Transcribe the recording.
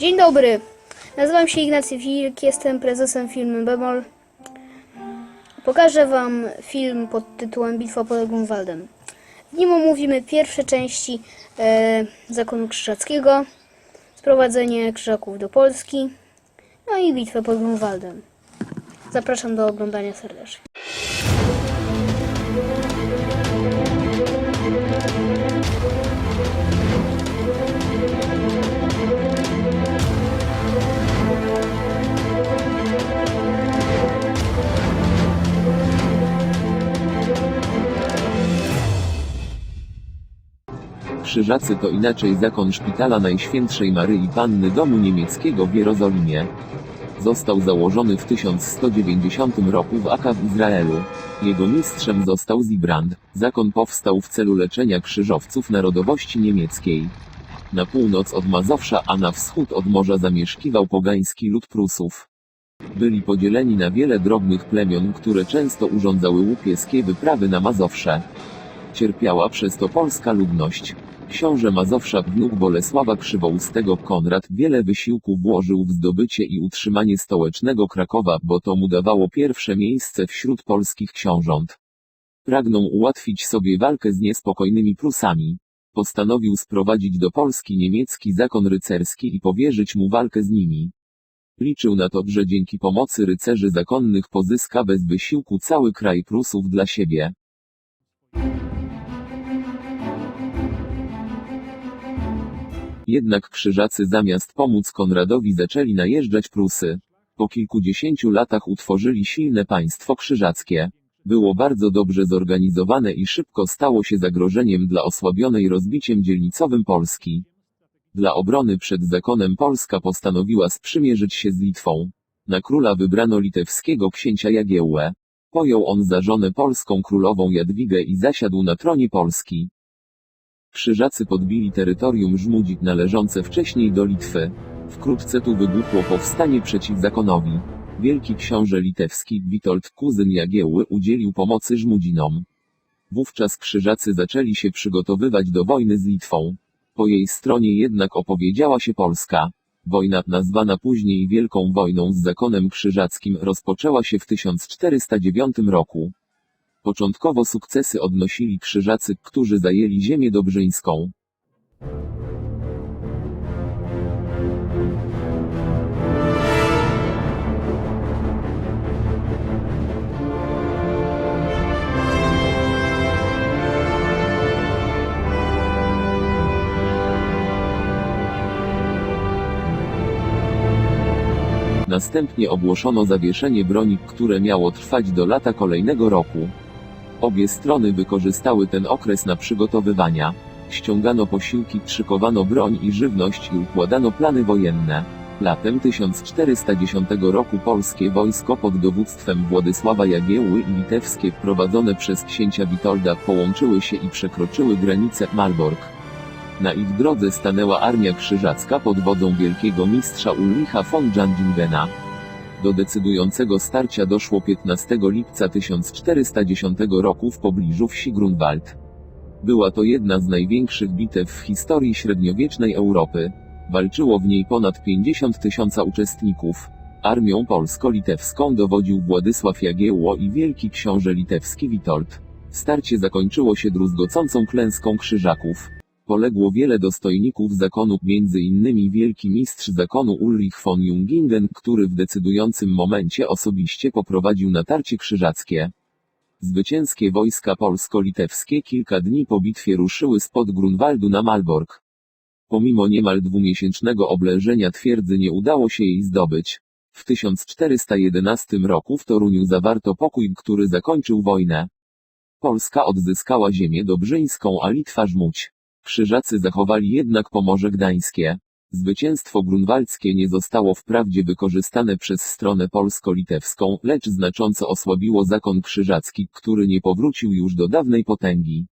Dzień dobry. Nazywam się Ignacy Wilk, jestem prezesem firmy Bemol. Pokażę Wam film pod tytułem Bitwa pod Grunwaldem. W nim omówimy pierwsze części e, Zakonu Krzyżackiego, sprowadzenie Krzyżaków do Polski, no i bitwę pod Grunwaldem. Zapraszam do oglądania serdecznie. Krzyżacy to inaczej zakon szpitala Najświętszej Maryi Panny Domu Niemieckiego w Jerozolimie. Został założony w 1190 roku w Aka w Izraelu. Jego mistrzem został Zibrand. Zakon powstał w celu leczenia krzyżowców narodowości niemieckiej. Na północ od Mazowsza, a na wschód od morza zamieszkiwał pogański lud Prusów. Byli podzieleni na wiele drobnych plemion, które często urządzały łupieskie wyprawy na Mazowsze. Cierpiała przez to polska ludność. Książę Mazowsza wnuk Bolesława Krzywoustego Konrad wiele wysiłku włożył w zdobycie i utrzymanie stołecznego Krakowa, bo to mu dawało pierwsze miejsce wśród polskich książąt. Pragnął ułatwić sobie walkę z niespokojnymi Prusami. Postanowił sprowadzić do Polski niemiecki zakon rycerski i powierzyć mu walkę z nimi. Liczył na to, że dzięki pomocy rycerzy zakonnych pozyska bez wysiłku cały kraj Prusów dla siebie. Jednak krzyżacy zamiast pomóc Konradowi zaczęli najeżdżać Prusy. Po kilkudziesięciu latach utworzyli silne państwo krzyżackie. Było bardzo dobrze zorganizowane i szybko stało się zagrożeniem dla osłabionej rozbiciem dzielnicowym Polski. Dla obrony przed zakonem Polska postanowiła sprzymierzyć się z Litwą. Na króla wybrano litewskiego księcia Jagiełłę. Pojął on za żonę polską królową Jadwigę i zasiadł na tronie Polski. Krzyżacy podbili terytorium Żmudzik należące wcześniej do Litwy. Wkrótce tu wybuchło powstanie przeciw zakonowi. Wielki książę litewski Witold, kuzyn Jagiełły, udzielił pomocy Żmudzinom. Wówczas krzyżacy zaczęli się przygotowywać do wojny z Litwą. Po jej stronie jednak opowiedziała się Polska. Wojna, nazwana później Wielką Wojną z zakonem krzyżackim, rozpoczęła się w 1409 roku. Początkowo sukcesy odnosili krzyżacy, którzy zajęli ziemię dobrzyńską. Następnie ogłoszono zawieszenie broni, które miało trwać do lata kolejnego roku. Obie strony wykorzystały ten okres na przygotowywania. Ściągano posiłki, szykowano broń i żywność i układano plany wojenne. Latem 1410 roku polskie wojsko pod dowództwem Władysława Jagiełły i litewskie prowadzone przez księcia Witolda połączyły się i przekroczyły granicę Malbork. Na ich drodze stanęła armia krzyżacka pod wodzą wielkiego mistrza Ulricha von Jandingena. Do decydującego starcia doszło 15 lipca 1410 roku w pobliżu wsi Grunwald. Była to jedna z największych bitew w historii średniowiecznej Europy. Walczyło w niej ponad 50 tysiąca uczestników. Armią polsko-litewską dowodził Władysław Jagiełło i wielki książę litewski Witold. Starcie zakończyło się druzgocącą klęską krzyżaków. Poległo wiele dostojników zakonu, między innymi wielki mistrz zakonu Ulrich von Jungingen, który w decydującym momencie osobiście poprowadził natarcie krzyżackie. Zwycięskie wojska polsko-litewskie kilka dni po bitwie ruszyły spod Grunwaldu na Malbork. Pomimo niemal dwumiesięcznego oblężenia twierdzy nie udało się jej zdobyć. W 1411 roku w Toruniu zawarto pokój, który zakończył wojnę. Polska odzyskała ziemię dobrzyńską, a Litwa Żmudź. Krzyżacy zachowali jednak Pomorze Gdańskie. Zwycięstwo grunwaldzkie nie zostało wprawdzie wykorzystane przez stronę polsko-litewską, lecz znacząco osłabiło zakon krzyżacki, który nie powrócił już do dawnej potęgi.